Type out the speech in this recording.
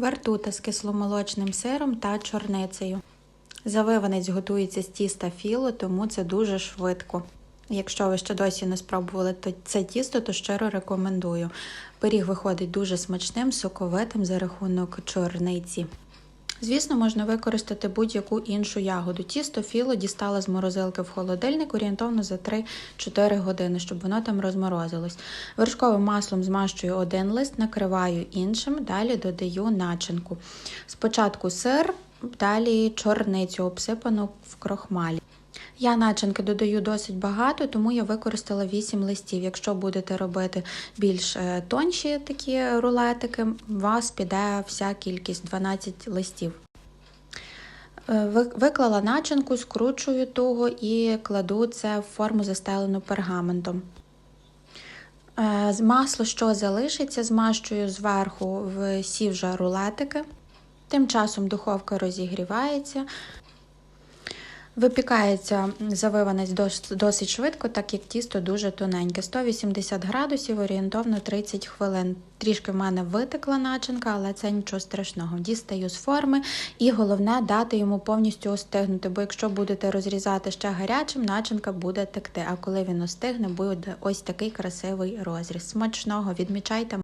Вертута з кисломолочним сиром та чорницею. Завиванець готується з тіста філо, тому це дуже швидко. Якщо ви ще досі не спробували це тісто, то щиро рекомендую. Пиріг виходить дуже смачним, соковитим за рахунок чорниці. Звісно, можна використати будь-яку іншу ягоду. Тісто філо дістала з морозилки в холодильник орієнтовно за 3-4 години, щоб воно там розморозилось. Вершковим маслом змащую один лист, накриваю іншим, далі додаю начинку. Спочатку сир, далі чорницю, обсипану в крохмалі. Я начинки додаю досить багато, тому я використала 8 листів. Якщо будете робити більш е, тонші такі рулетики, у вас піде вся кількість 12 листів. Е, Виклала начинку, скручую туго і кладу це в форму застелену пергаментом. Е, Масло, що залишиться, змащую зверху в сів же рулетики. Тим часом духовка розігрівається. Випікається завиванець досить швидко, так як тісто дуже тоненьке. 180 градусів, орієнтовно 30 хвилин. Трішки в мене витекла начинка, але це нічого страшного. Дістаю з форми і головне дати йому повністю остигнути, бо якщо будете розрізати ще гарячим, начинка буде текти. А коли він остигне, буде ось такий красивий розріз. Смачного відмічайте.